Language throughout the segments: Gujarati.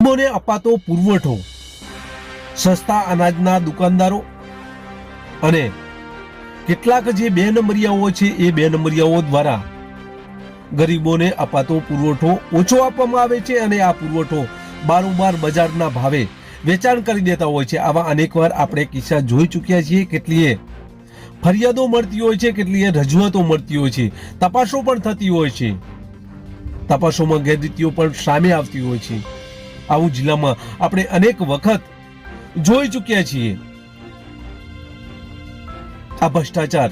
ગરીબોને અપાતો પુરવઠો, સસ્તા અનાજના દુકાનદારો અને કેટલાક જે બે નંબરિયાઓ છે એ બે નંબરિયાઓ દ્વારા ગરીબોને અપાતો પુરવઠો ઓછો આપવામાં આવે છે અને આ પુરવઠો બારોબાર બજારના ભાવે વેચાણ કરી દેતા હોય છે. આવા અનેકવાર આપણે કિસ્સા જોઈ ચૂક્યા છીએ. કેટલીય ફરિયાદો મળતી હોય છે, કેટલીય રજૂઆતો મળતી હોય છે. તપાસો પણ થતી હોય છે. તપાસોમાં ગેરરીતિઓ પણ સામે આવતી હોય છે. આવું જિલ્લામાં આપણે અનેક વખત જોઈ ચૂક્યા છીએ. આ ભ્રષ્ટાચાર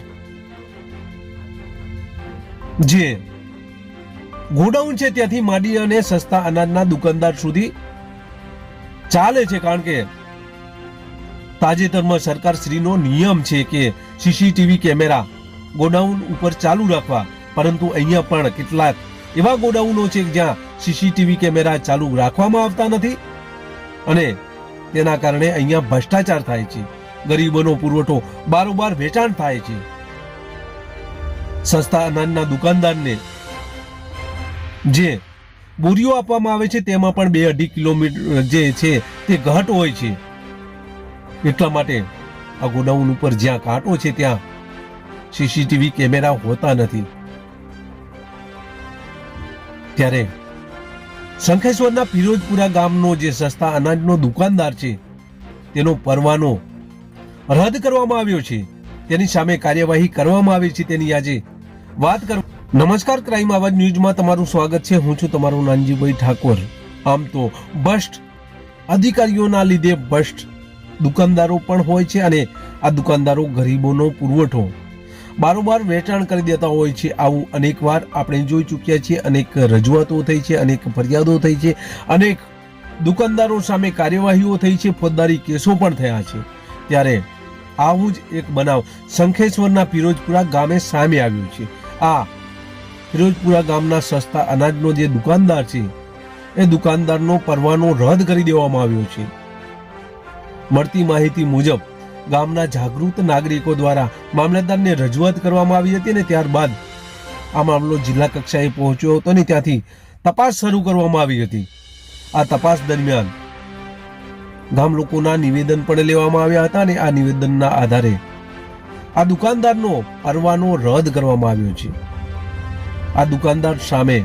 જે ગોડાઉન છે ત્યાંથી માંડી અને સસ્તા અનાજના દુકાનદાર સુધી ચાલે છે કારણ કે તાજેતરમાં સરકાર શ્રીનો નિયમ છે કે સીસીટીવી કેમેરા ગોડાઉન ઉપર ચાલુ રાખવા. પરંતુ અહીંયા પણ કેટલાક એવા ગોડાઉનો છે જ્યાં સીસીટીવી કેમેરા ચાલુ રાખવામાં આવતા નથી અને તેના કારણે અહીંયા ભ્રષ્ટાચાર થાય છે. ગરીબોનો પુરવઠો બારોબાર વેચાણ થાય છે. સસ્તા અનાજના દુકાનદારને જે બોરીઓ આપવામાં આવે છે, તેમાં પણ બે અઢી કિલોમીટર જે છે તે ઘટ હોય છે. એટલા માટે આ ગોડાઉન ઉપર જ્યાં કાંટો છે, ત્યાં સીસીટીવી કેમેરા હોતા નથી. ત્યારે શંખેશ્વરના ફિરોજપુરા ગામનો જે સસ્તા અનાજનો દુકાનદાર છે, તેનો પરવાનો રદ કરવામાં આવ્યો છે. તેની સામે કાર્યવાહી કરવામાં આવી છે તેની આજે વાત કર નમસ્કાર, ક્રાઇમ આવાજ ન્યૂઝમાં તમારું સ્વાગત છે. હું છું તમારું નાનજીભાઈ ઠાકોર. આમ તો ભ્રષ્ટ અધિકારીઓના લીધે ભ્રષ્ટ દુકાનદારો પણ હોય છે અને આ દુકાનદારો ગરીબોનો પુરવઠો બારોબાર વેચાણ કરી દેતા હોય છે આવું અનેકવાર આપણે જોઈ ચૂક્યા છીએ. અનેક રજૂઆતો થઈ છે, અનેક ફરિયાદો થઈ છે, અનેક દુકાનદારો સામે કાર્યવાહીઓ થઈ છે, ફોજદારી કેસો પણ થયા છે. ત્યારે આવું જ એક બનાવ શંખેશ્વરના ફિરોજપુરા ગામે સામે આવ્યું છે. આ ફિરોજપુરા ગામના સસ્તા અનાજનો જે દુકાનદાર છે, એ દુકાનદારનો પરવાનો રદ કરી દેવામાં આવ્યો છે. મળતી માહિતી મુજબ ગામના જાગૃત નાગરિકો દ્વારા મામલતદારને રજૂઆત કરવામાં આવી હતી ને ત્યારબાદ આ મામલો જિલ્લા કક્ષાએ પહોંચ્યો હતો ને ત્યાંથી તપાસ શરૂ કરવામાં આવી હતી. આ તપાસ દરમિયાન ગામ લોકોના નિવેદન પણ લેવામાં આવ્યા હતા અને આ નિવેદનના આધારે આ દુકાનદારનો પરવાનો રદ કરવામાં આવ્યો છે. આ દુકાનદાર સામે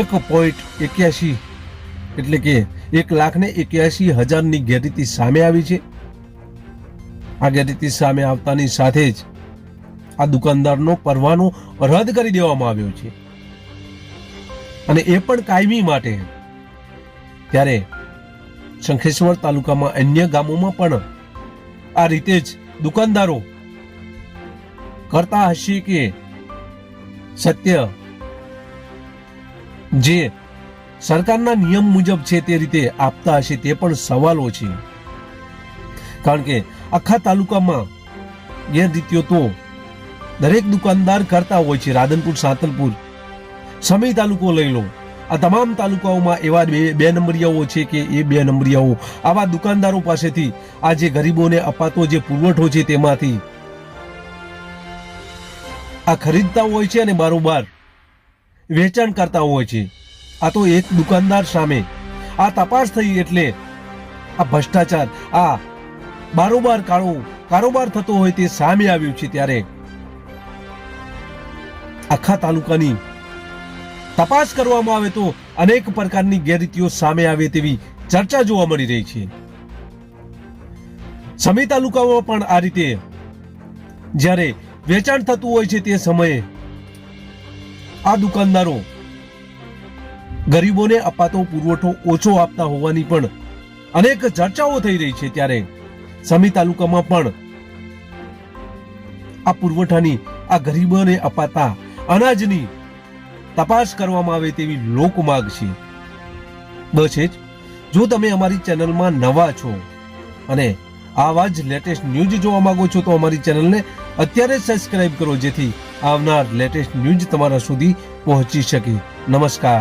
એક પોઈન્ટ એક્યાસી એટલે કે એક લાખ ને એક્યાસી હજારની ગેરરીતિ સામે આવી છે. આ સામે આવતાની સાથે જ આ દુકાનદારનો પરવાનો રદ કરી દેવામાં આવ્યો છે. અને એ પણ કાયમી માટે ત્યારે શંખેશ્વર તાલુકામાં અન્ય ગામોમાં પણ આ રીતે જ દુકાનદારો કરતા હશે કે સત્ય જે સરકારના નિયમ મુજબ છે તે રીતે આપતા હશે તે પણ સવાલો છે. કારણ કે આખા તાલુકામાં ગેરરીતિઓ તો દરેક દુકાનદાર કરતા હોય છે. રાધનપુર, સાતલપુર સમી તાલુકો લઈ લો. આ તમામ તાલુકાઓમાં એવા બે બે નંબરિયાઓ છે કે એ બે નંબરિયાઓ આવા દુકાનદારો પાસેથી આ જે ગરીબોને અપાતો જે પુરવઠો છે તેમાંથી આ ખરીદતા હોય છે અને બારોબાર વેચાણ કરતા હોય છે. આ તો એક દુકાનદાર સામે આ તપાસ થઈ એટલે આ ભ્રષ્ટાચાર, આ બારોબાર કાળો, કારોબાર થતો હોય તે સામે આવ્યું છે ત્યારે આખા તાલુકાની તપાસ કરવામાં આવે તો અનેક પ્રકારની ગેરરીતિઓ સામે આવે તેવી ચર્ચા જોવા મળી રહી છે. સમી તાલુકામાં પણ આ રીતે જ્યારે વેચાણ થતું હોય છે તે સમયે આ દુકાનદારો ગરીબોને અપાતો પુરવઠો ઓછો આપતા હોવાની પણ અનેક ચર્ચાઓ થઈ રહી છે ત્યારે સમી તાલુકામાં પણ આ પુરવઠાની આ ગરીબોને અપાતા અનાજની તપાસ કરવામાં આવે તેવી લોક છે. બસ એ જ. જો તમે અમારી ચેનલમાં નવા છો અને આવા જ લેટેસ્ટ ન્યૂઝ જોવા માંગો છો, તો અમારી ચેનલને અત્યારે સબસ્ક્રાઇબ કરો, જેથી આવનાર લેટેસ્ટ ન્યૂઝ તમારા સુધી પહોંચી શકે. નમસ્કાર.